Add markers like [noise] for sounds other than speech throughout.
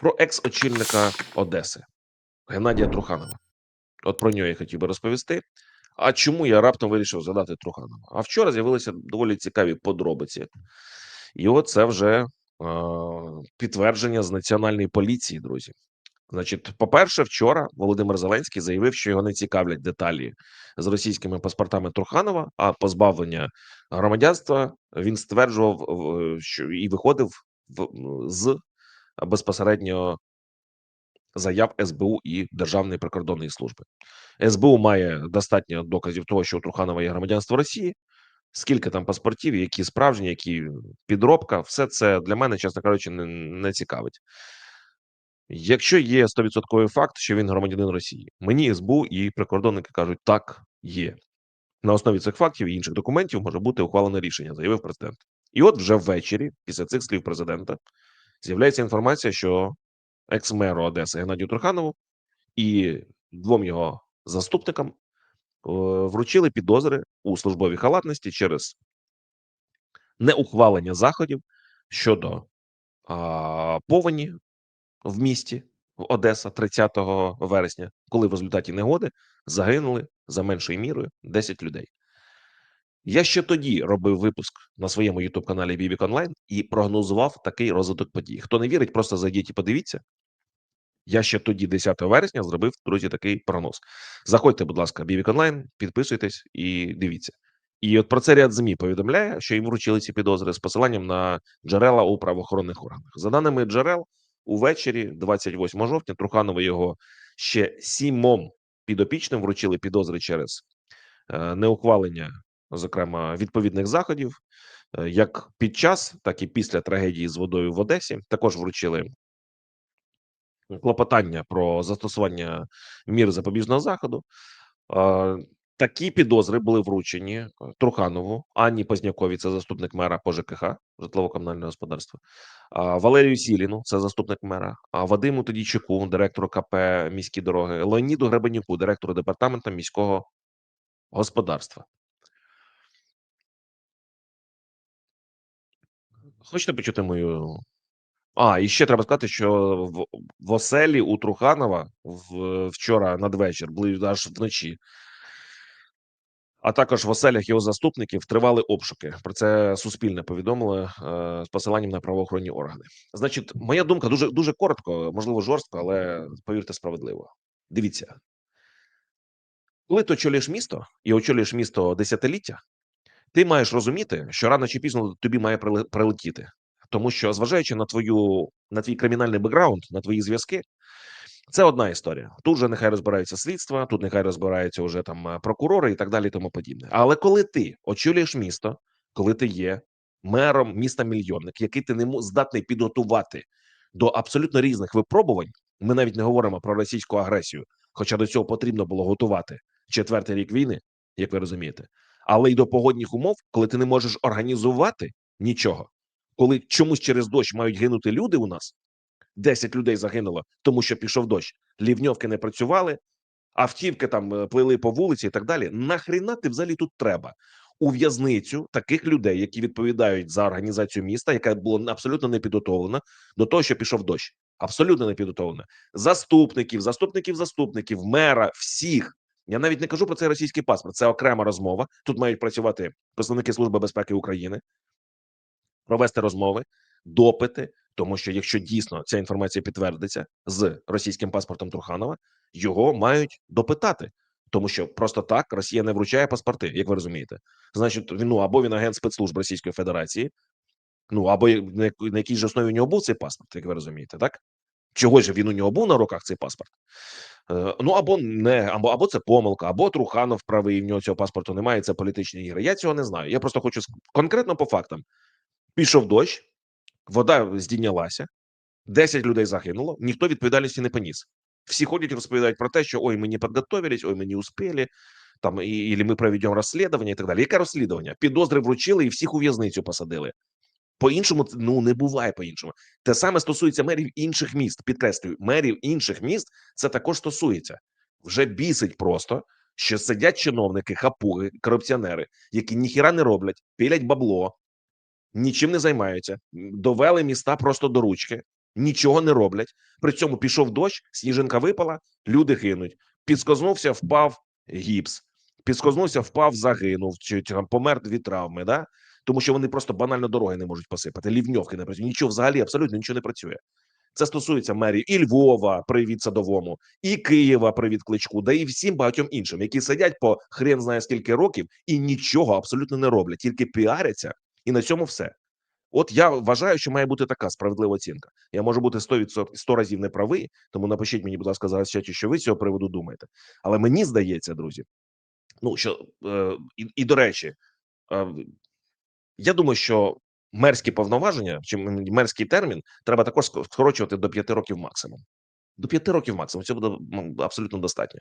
Про екс-очільника Одеси Геннадія Труханова. От про нього я хотів би розповісти. А чому я раптом вирішив згадати Труханова? А вчора з'явилися доволі цікаві подробиці, і от це вже е, підтвердження з національної поліції, друзі. Значить, по-перше, вчора Володимир Зеленський заявив, що його не цікавлять деталі з російськими паспортами Труханова, а позбавлення громадянства він стверджував, що і виходив з безпосередньо заяв СБУ і Державної прикордонної служби. СБУ має достатньо доказів того, що у Труханова є громадянство Росії. Скільки там паспортів, які справжні, які підробка, все це для мене, чесно кажучи, не, не цікавить. Якщо є 100% факт, що він громадянин Росії, мені СБУ і прикордонники кажуть, так є. На основі цих фактів і інших документів може бути ухвалене рішення, заявив президент. І от вже ввечері, після цих слів президента, з'являється інформація, що екс-меру Одеси Геннадію Труханову і двом його заступникам е, вручили підозри у службовій халатності через неухвалення заходів щодо а, повені в місті в Одеса 30 вересня, коли в результаті негоди загинули за меншою мірою 10 людей. Я ще тоді робив випуск на своєму youtube каналі Бібік Онлайн і прогнозував такий розвиток подій. Хто не вірить, просто зайдіть і подивіться. Я ще тоді, 10 вересня, зробив друзі такий прогноз. Заходьте, будь ласка, Бібік Онлайн, підписуйтесь і дивіться. І от про це ряд ЗМІ повідомляє, що їм вручили ці підозри з посиланням на джерела у правоохоронних органах. За даними джерел, увечері, 28 жовтня, Труханови його ще сімом підопічним вручили підозри через е, неухвалення, зокрема, відповідних заходів, е, як під час, так і після трагедії з водою в Одесі. Також вручили клопотання про застосування мір запобіжного заходу. Е, Такі підозри були вручені Труханову, Анні Позняковій, це заступник мера по ЖКХ, житлово-комунальне господарство, а, Валерію Сіліну, це заступник мера, Вадиму Тодійчуку, директору КП міські дороги, Леоніду Гребенюку, директору департаменту міського господарства. Хочете почути мою. А, і ще треба сказати, що в, в оселі у Труханова в, вчора надвечір, аж вночі, а також в оселях його заступників тривали обшуки. Про це суспільне повідомили е, з посиланням на правоохоронні органи. Значить, моя думка дуже дуже коротко, можливо, жорстко, але повірте, справедливо. Дивіться, коли ти очолюєш місто і очолюєш місто десятиліття, ти маєш розуміти, що рано чи пізно тобі має прилетіти. Тому що, зважаючи на твою на твій кримінальний бекграунд, на твої зв'язки, це одна історія. Тут же нехай розбираються слідства, тут нехай розбираються вже там е, прокурори і так далі, тому подібне. Але коли ти очолюєш місто, коли ти є мером міста мільйонник, який ти не здатний підготувати до абсолютно різних випробувань, ми навіть не говоримо про російську агресію, хоча до цього потрібно було готувати четвертий рік війни, як ви розумієте, але й до погодних умов, коли ти не можеш організувати нічого, коли чомусь через дощ мають гинути люди у нас. 10 людей загинуло, тому що пішов дощ. Лівньовки не працювали, автівки там е, плили по вулиці і так далі. Нахріна ти взагалі тут треба? У в'язницю таких людей, які відповідають за організацію міста, яка була абсолютно не підготовлена до того, що пішов дощ. Абсолютно не підготовлена. Заступників, заступників, заступників, мера, всіх. Я навіть не кажу про цей російський паспорт. Це окрема розмова. Тут мають працювати представники Служби безпеки України, провести розмови, допити. Тому що якщо дійсно ця інформація підтвердиться з російським паспортом Труханова, його мають допитати, тому що просто так Росія не вручає паспорти, як ви розумієте. Значить, ну або він агент спецслужб Російської Федерації, ну або на якій ж основі у нього був цей паспорт, як ви розумієте, так? Чого ж він у нього був на руках цей паспорт? Е, ну або не, або або це помилка, або Труханов правий. В нього цього паспорту немає. Це політичні ігри. Я цього не знаю. Я просто хочу конкретно по фактам. Пішов дощ, вода здійнялася, 10 людей загинуло, ніхто відповідальності не поніс. Всі ходять, розповідають про те, що ой, ми не підготовились, ой, ми не успіли, там і, і ми проведемо розслідування і так далі. Яке розслідування? Підозри вручили і всіх у в'язницю посадили. По-іншому ну не буває по-іншому. Те саме стосується мерів інших міст. Підкреслюю, мерів інших міст це також стосується. Вже бісить просто, що сидять чиновники, хапуги, корупціонери, які ніхіра не роблять, пілять бабло, нічим не займаються, довели міста просто до ручки. нічого не роблять. При цьому пішов дощ, сніжинка випала, люди гинуть. Підскознувся, впав гіпс. Підскознувся, впав, загинув, чи, там помер дві травми. Да? Тому що вони просто банально дороги не можуть посипати, лівньовки не працюють. Нічого взагалі абсолютно нічого не працює. Це стосується мерії і Львова, привіт садовому, і Києва, привіт кличку, да і всім багатьом іншим, які сидять по хрен знає скільки років і нічого абсолютно не роблять, тільки піаряться, і на цьому все. От я вважаю, що має бути така справедлива оцінка. Я можу бути 100%, 100 разів неправий, тому напишіть мені, будь ласка, зараз в чаті, що ви з цього приводу думаєте. Але мені здається, друзі, ну що е, і, і до речі, е, я думаю, що мерські повноваження чи мерський термін треба також скорочувати до 5 років максимум. До 5 років максимум. Це буде абсолютно достатньо.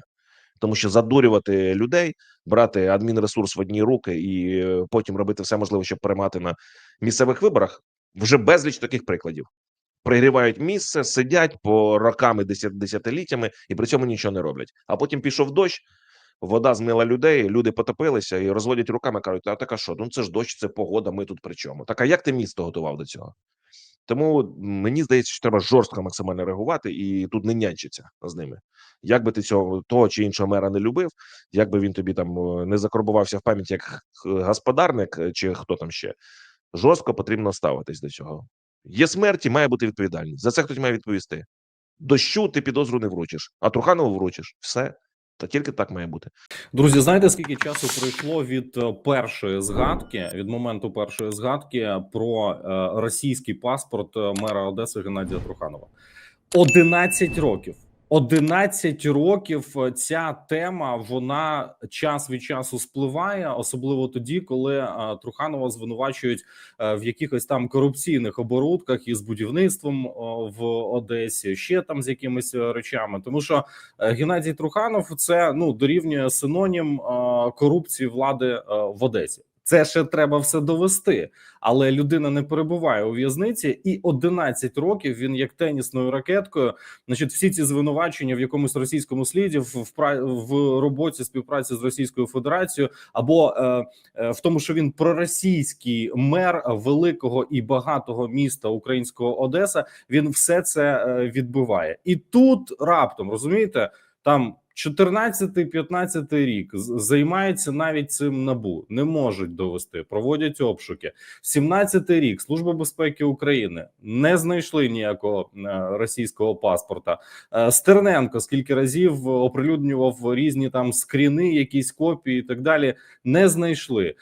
Тому що задурювати людей, брати адмінресурс в одні руки і е, потім робити все можливе, щоб переймати на місцевих виборах, вже безліч таких прикладів. Пригрівають місце, сидять по роками, десят, десятиліттями і при цьому нічого не роблять. А потім пішов дощ, вода змила людей, люди потопилися і розводять руками, кажуть, а така що? Ну це ж дощ, це погода, ми тут при чому? Так а як ти місто готував до цього? Тому мені здається, що треба жорстко максимально реагувати і тут не нянчиться з ними. Як би ти цього того чи іншого мера не любив, як би він тобі там е, не закарбувався в пам'яті як господарник е, чи хто там ще, жорстко потрібно ставитись до цього. Є смерті, має бути відповідальність. За це хтось має відповісти. Дощу ти підозру не вручиш, а Труханову вручиш. Все. Та тільки так має бути. Друзі, знаєте, скільки часу пройшло від е, першої згадки, від моменту першої згадки про е, російський паспорт е, мера Одеси Геннадія Труханова? 11 років. 11 років е, ця тема вона час від часу спливає, особливо тоді, коли е, Труханова звинувачують е, в якихось там корупційних оборудках із будівництвом в Одесі, ще там з якимись речами, тому що Е, Геннадій Труханов це ну дорівнює синонім корупції влади в Одесі. Це ще треба все довести, але людина не перебуває у в'язниці, і 11 років він як тенісною ракеткою. Значить, всі ці звинувачення в якомусь російському сліді в в, роботі співпраці з Російською Федерацією, або е, е, в тому, що він проросійський мер великого і багатого міста українського Одеса. Він все це е, відбиває, і тут раптом розумієте, там 14-15 рік займається навіть цим набу, не можуть довести, проводять обшуки. 17-й рік Служба безпеки України не знайшли ніякого е, російського паспорта. Е, Стерненко скільки разів оприлюднював різні там скріни, якісь копії і так далі. Не знайшли.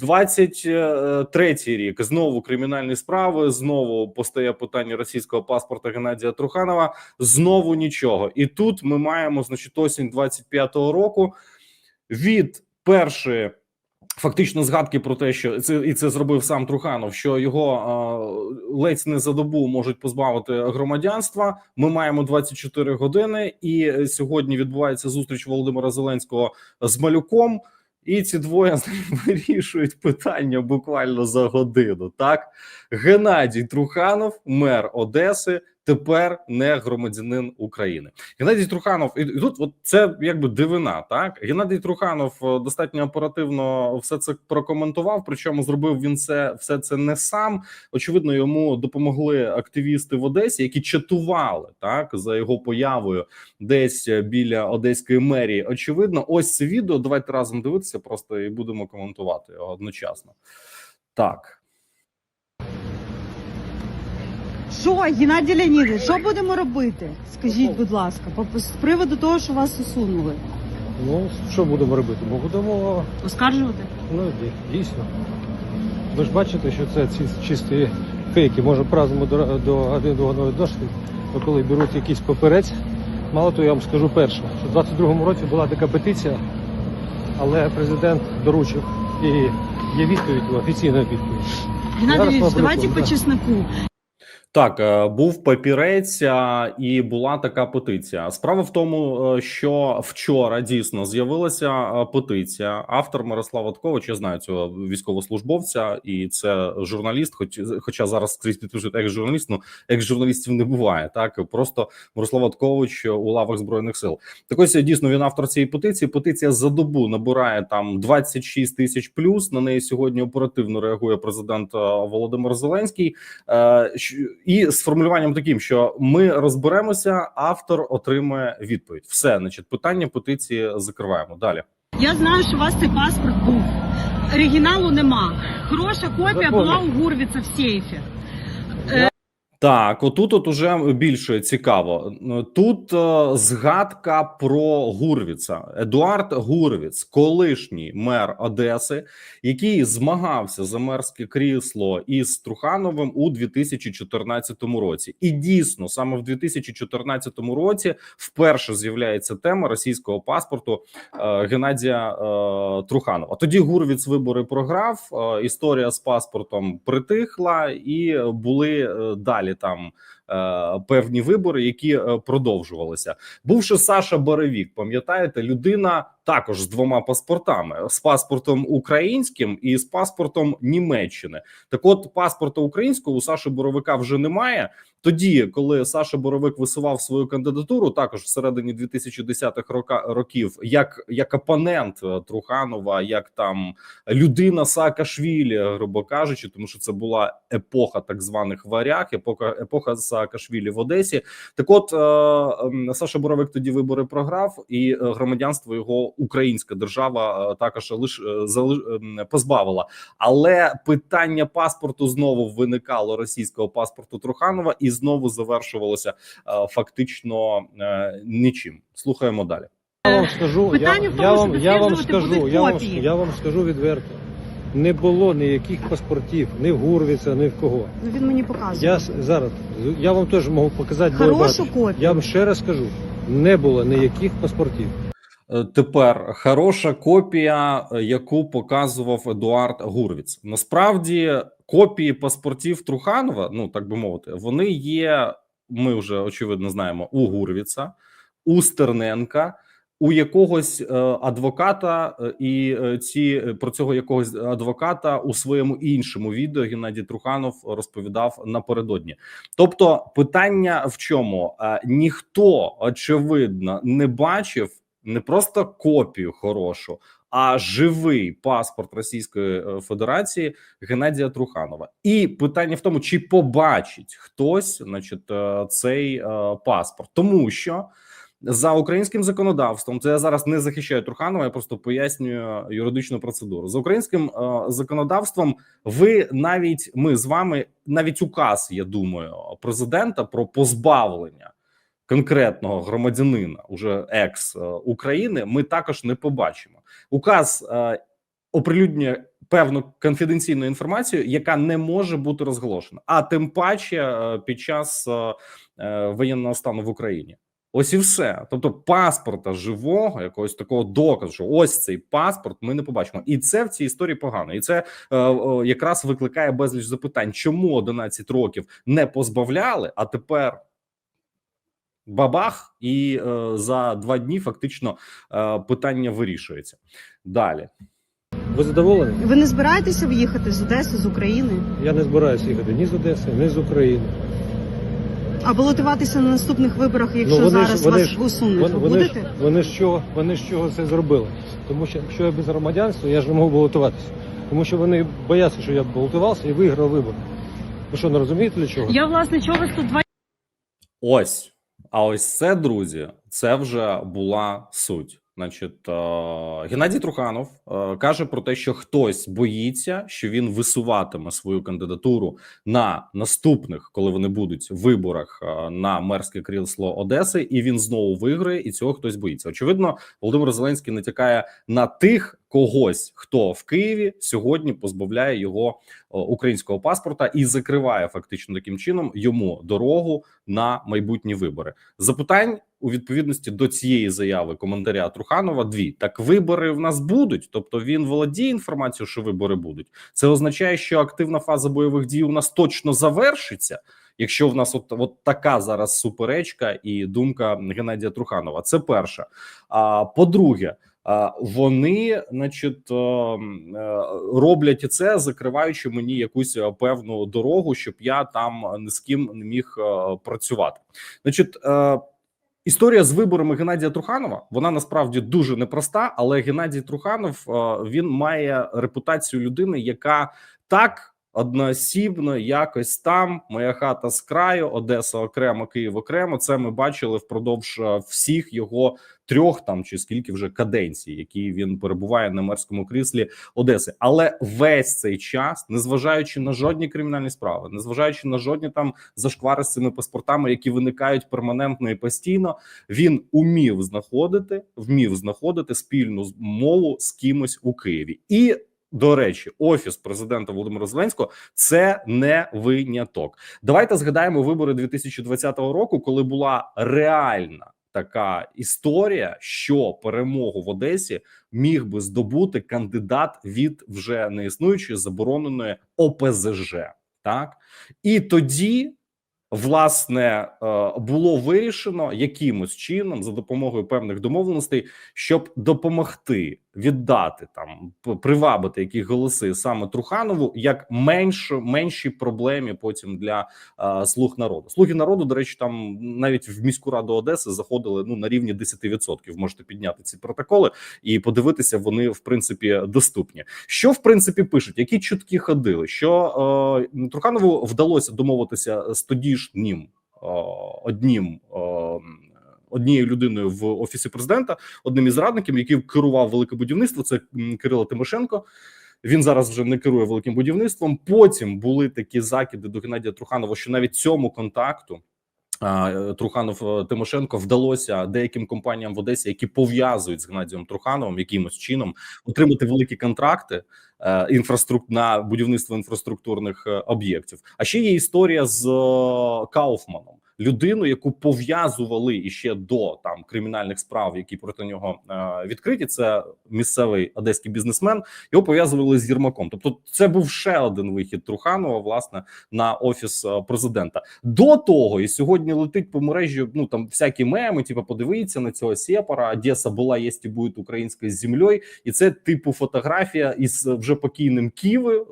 23-й рік знову кримінальні справи. Знову постає питання російського паспорта Геннадія Труханова. Знову нічого. І тут ми маємо значить осінь 25-го року від першої. Фактично згадки про те, що це і це зробив сам Труханов, що його е, ледь не за добу можуть позбавити громадянства. Ми маємо 24 години, і сьогодні відбувається зустріч Володимира Зеленського з малюком. І ці двоє [laughs] вирішують питання буквально за годину. Так, Геннадій Труханов, мер Одеси, тепер не громадянин України. Геннадій Труханов, і, тут от це якби дивина. Так, Геннадій Труханов е, достатньо оперативно все це прокоментував. Причому зробив він це все це не сам. Очевидно, йому допомогли активісти в Одесі, які чатували так за його появою десь біля одеської мерії. Очевидно, ось це відео. Давайте разом дивитися, просто і будемо коментувати його одночасно. Так. Що, Геннадій Леонідович, що будемо робити? Скажіть, будь ласка, по з приводу того, що вас усунули. Ну, що будемо робити? Ми будемо, Оскаржувати? ну, дій- дійсно. Ви ж бачите, що це ці чисті фейки. Може, разом до, до один до одного дошки, то коли беруть якийсь паперець, мало того, я вам скажу перше, що в 22-му році була така петиція, але президент доручив і є відповідь, офіційна відповідь. Геннадій Зараз Леонідович, ми давайте по обрахуємо, чесноку. Так, е, був папірець і була така петиція. Справа в тому, е, що вчора дійсно з'явилася е, петиція. Автор Мирослав Откович, я знаю цього військовослужбовця, і це журналіст. Хоч хоча зараз скрізь підпишуть як журналіст, ну як журналістів не буває. Так просто Мирослав Откович у лавах збройних сил. Так ось дійсно він автор цієї петиції. Петиція за добу набирає там 26 тисяч плюс. На неї сьогодні оперативно реагує президент е, Володимир Зеленський. І з формулюванням таким, що ми розберемося, автор отримує відповідь. Все, значить, питання петиції закриваємо. Далі. Я знаю, що у вас цей паспорт був. Оригіналу нема. Хороша копія Запомни. була у Гурвіца в сейфі. Так, отут от уже більше цікаво. Тут е, згадка про Гурвіца. Едуард Гурвіц, колишній мер Одеси, який змагався за мерське крісло із Трухановим у 2014 році. І дійсно, саме в 2014 році вперше з'являється тема російського паспорту е, Геннадія е, Труханова. Тоді Гурвіц вибори програв. е, історія з паспортом притихла, і були е, далі там певні вибори, які е, продовжувалися. Бувши Саша Баревік, пам'ятаєте, людина також з двома паспортами: з паспортом українським і з паспортом Німеччини. Так, от паспорта українського у Саші Боровика вже немає. Тоді, коли Саша Боровик висував свою кандидатуру, також всередині 2010-х рока років, як як опонент е, Труханова, як там людина Саакашвілі, грубо кажучи, тому що це була епоха так званих варяг, епоха епоха Саакашвілі в Одесі. Так, от е, Саша Боровик тоді вибори програв, і е, громадянство його українська держава е, також лиш позбавила. Але питання паспорту знову виникало російського паспорту Труханова, і знову завершувалося фактично нічим. Слухаємо далі. Я вам скажу, я, я вам, я вам скажу, я вам, я вам скажу відверто. Не було ніяких паспортів, ні в Гурвіца, ні в кого. Ну він мені показує. Я с- зараз, я вам теж можу показати бо Хорошу копію. Я вам ще раз скажу, не було ніяких паспортів. Е, Тепер хороша копія, е, яку показував Едуард Гурвіц. Насправді, копії паспортів Труханова, ну так би мовити, вони є. Ми вже очевидно знаємо у Гурвіца, у Стерненка, у якогось е, адвоката, е, і е, ці про цього якогось адвоката у своєму іншому відео Геннадій Труханов розповідав напередодні. Тобто, питання в чому? Ніхто очевидно не бачив не просто копію хорошу, а живий паспорт Російської Федерації Геннадія Труханова. І питання в тому, чи побачить хтось, значить, цей паспорт, тому що. За українським законодавством, це я зараз не захищаю Труханова, я просто пояснюю юридичну процедуру. За українським е, законодавством, ви навіть ми з вами, навіть указ, я думаю, президента про позбавлення конкретного громадянина, уже екс е, України, ми також не побачимо. Указ е, оприлюднює певну конфіденційну інформацію, яка не може бути розголошена, а тим паче е, під час е, е, воєнного стану в Україні. Ось і все. Тобто, паспорта живого, якогось такого доказу, що ось цей паспорт, ми не побачимо, і це в цій історії погано. І це е, е, якраз викликає безліч запитань, чому 11 років не позбавляли, а тепер бабах, і е, за два дні фактично е, питання вирішується. Далі Ви задоволені? Ви не збираєтеся виїхати з Одеси, з України? Я не збираюся їхати ні з Одеси, ні з України. А балотуватися на наступних виборах, якщо Ну, вони ж- зараз вони вас ж- усунуть, Вони, ви вони, ж, будете? вони, з чого, вони з чого це зробили? Тому що якщо я без громадянства, я ж не можу балотуватися. Тому що вони бояться, що я балотувався і виграв вибори. Ви що, не розумієте для чого? Я власне чого вас тут два ось. А ось це, друзі, це вже була суть. Значить, е, Геннадій Труханов е, каже про те, що хтось боїться, що він висуватиме свою кандидатуру на наступних, коли вони будуть виборах е, на мерське крісло Одеси, і він знову виграє, і цього хтось боїться. Очевидно, Володимир Зеленський натякає на тих когось, хто в Києві сьогодні позбавляє його е, українського паспорта і закриває фактично таким чином йому дорогу на майбутні вибори. Запитань у відповідності до цієї заяви коментаря Труханова дві так вибори в нас будуть, тобто він володіє інформацією, що вибори будуть. Це означає, що активна фаза бойових дій у нас точно завершиться. Якщо в нас от, от така зараз суперечка і думка Геннадія Труханова, це перше. А по-друге, вони, значить, е, е, роблять це, закриваючи мені якусь е, певну дорогу, щоб я там ні з ким не міг працювати. Значить, історія з виборами Геннадія Труханова вона насправді дуже непроста, але Геннадій Труханов він має репутацію людини, яка так одноосібно, якось там. Моя хата з краю, Одеса окремо, Київ окремо. Це ми бачили впродовж е, всіх його трьох там чи скільки вже каденцій, які він перебуває на мерському кріслі Одеси. Але весь цей час, незважаючи на жодні кримінальні справи, незважаючи на жодні там зашквари з цими паспортами, які виникають перманентно і постійно, він умів знаходити, вмів знаходити спільну мову з кимось у Києві і. До речі, офіс президента Володимира Зеленського це не виняток. Давайте згадаємо вибори 2020 року, коли була реальна така історія, що перемогу в Одесі міг би здобути кандидат від вже неіснуючої забороненої ОПЗЖ. Так і тоді. Власне, е, було вирішено якимось чином за допомогою певних домовленостей, щоб допомогти віддати там привабити якісь голоси саме Труханову як меншу менші проблемі потім для е, слуг народу. Слуги народу, до речі, там навіть в міську раду Одеси заходили ну на рівні 10%. Можете підняти ці протоколи і подивитися. Вони в принципі доступні. Що в принципі пишуть? Які чутки ходили? Що е, Труханову вдалося домовитися з тодішнім е, одним. Е, Однією людиною в офісі президента, одним із радників, який керував велике будівництво, це Кирило Тимошенко. Він зараз вже не керує великим будівництвом. Потім були такі закиди до Геннадія Труханова, що навіть цьому контакту Труханов е, Тимошенко вдалося деяким компаніям в Одесі, які пов'язують з Геннадієм Трухановим якимось чином, отримати великі контракти е, інфраструк... на будівництво інфраструктурних е, об'єктів. А ще є історія з Кауфманом. Людину, яку пов'язували іще до там кримінальних справ, які проти нього е, відкриті, це місцевий одеський бізнесмен. Його пов'язували з Єрмаком. Тобто, це був ще один вихід Труханова, власне, на офіс е, президента. До того і сьогодні летить по мережі. Ну там всякі меми, типу, подивіться на цього сепара. Одеса була, є і буде українською землею, і це типу фотографія із вже покійним Києви. Р-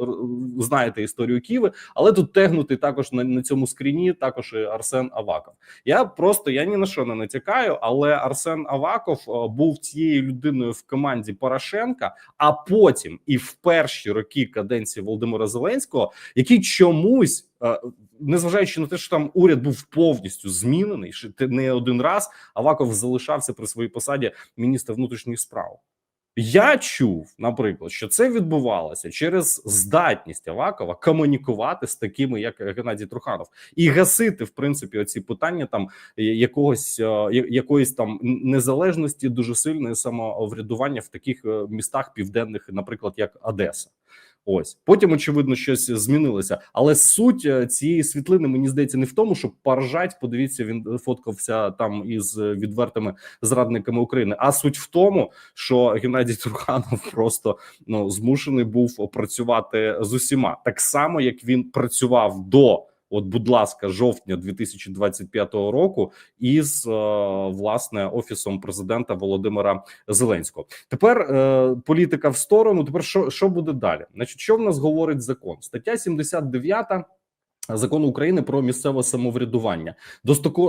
Знаєте історію Києви, але тут тегнутий також на, на цьому скріні. Також і Арсен Аваков. Я просто я ні на що не натякаю, але Арсен Аваков е, був цією людиною в команді Порошенка, а потім і в перші роки каденції Володимира Зеленського, який чомусь. е, Незважаючи на те, що там уряд був повністю змінений, що не один раз Аваков залишався при своїй посаді міністра внутрішніх справ. Я чув, наприклад, що це відбувалося через здатність Авакова комунікувати з такими, як Геннадій Труханов, і гасити в принципі оці питання там е, якогось е, якоїсь там незалежності, дуже сильне самоврядування в таких е, містах південних, наприклад, як Одеса. Ось потім, очевидно, щось змінилося, але суть е, цієї світлини мені здається не в тому, щоб поржать. Подивіться, він фоткався там із е, відвертими зрадниками України. А суть в тому, що Геннадій Труханов [laughs] просто ну змушений був працювати з усіма, так само як він працював до. От, будь ласка, жовтня 2025 року із е, власне офісом президента Володимира Зеленського. Тепер е, політика в сторону. Тепер що, що буде далі? Значить, що в нас говорить закон? Стаття 79 Закону України про місцеве самоврядування,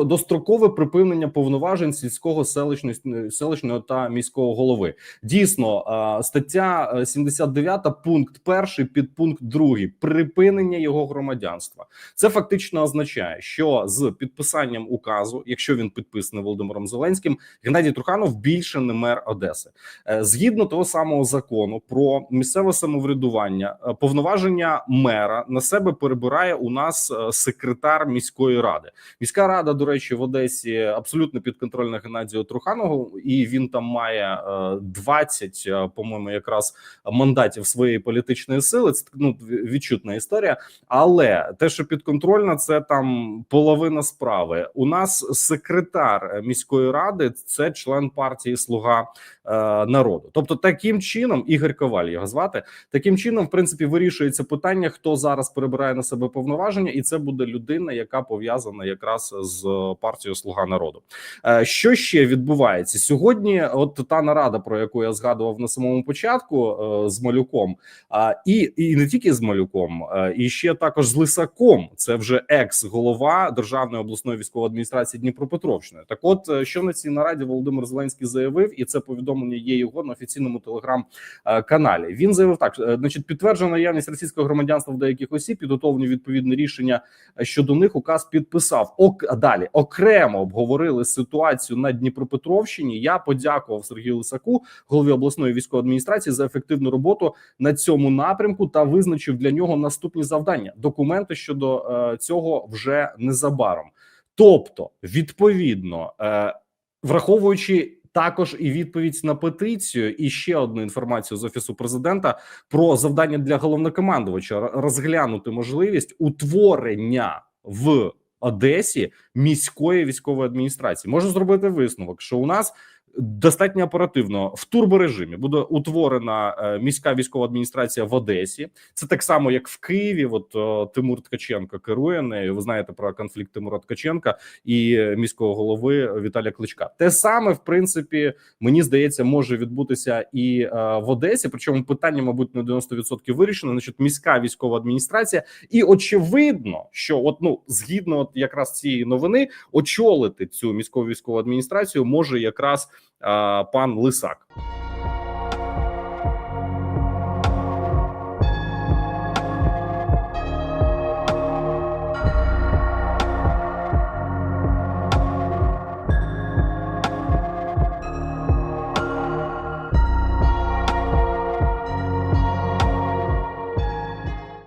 дострокове припинення повноважень сільського селищної селищного та міського голови. Дійсно, е, стаття е, 79, пункт перший, підпункт другий припинення його громадянства. Це фактично означає, що з підписанням указу, якщо він підписаний Володимиром Зеленським, Геннадій Труханов більше не мер Одеси. Е, Згідно того самого закону про місцеве самоврядування, е, повноваження мера на себе перебирає у нас е, секретар міської ради. Міська рада, до речі, в Одесі абсолютно підконтрольна Геннадію Труханову, і він там має е, 20, е, по-моєму, якраз мандатів своєї політичної сили. Це ну відчутна історія. Але те, що підконтрольна, це там половина справи. У нас секретар міської ради це член партії Слуга е, народу. Тобто, таким чином, Ігор Коваль його звати. Таким чином, в принципі, вирішується питання, хто зараз перебирає на себе повноваження. Повноваження, і це буде людина, яка пов'язана якраз з партією Слуга народу. Е, Що ще відбувається сьогодні? От та нарада, про яку я згадував на самому початку е, з малюком, і, і не тільки з малюком, е, і ще також з Лисаком. Це вже екс-голова державної обласної військової адміністрації Дніпропетровщини. Так, от е, що на цій нараді Володимир Зеленський заявив, і це повідомлення є його на офіційному телеграм-каналі. Він заявив так: е, значить, підтверджена наявність російського громадянства в деяких осіб, підготовлені відповідне рішення е, щодо них. Указ підписав. Ок далі окремо обговорили ситуацію на Дніпропетровщині. Я подякував Сергію Лисаку, голові обласної військової адміністрації, за ефективну роботу на цьому напрямку та визначив для нього наступні завдання. Документи щодо е, цього вже незабаром. Тобто, відповідно, е, враховуючи також і відповідь на петицію, і ще одну інформацію з офісу президента про завдання для головнокомандувача розглянути можливість утворення в Одесі міської військової адміністрації. Можу зробити висновок, що у нас достатньо оперативно в турборежимі буде утворена е, міська військова адміністрація в Одесі. Це так само, як в Києві. От Тимур Ткаченко керує нею. Ви знаєте про конфлікт Тимура Ткаченка і міського голови Віталія Кличка. Те саме, в принципі, мені здається, може відбутися і е, в Одесі. Причому питання, мабуть, на 90% вирішено. Значить, міська військова адміністрація, і очевидно, що от ну згідно от якраз цієї новини, очолити цю міську військову адміністрацію може якраз пан Лисак.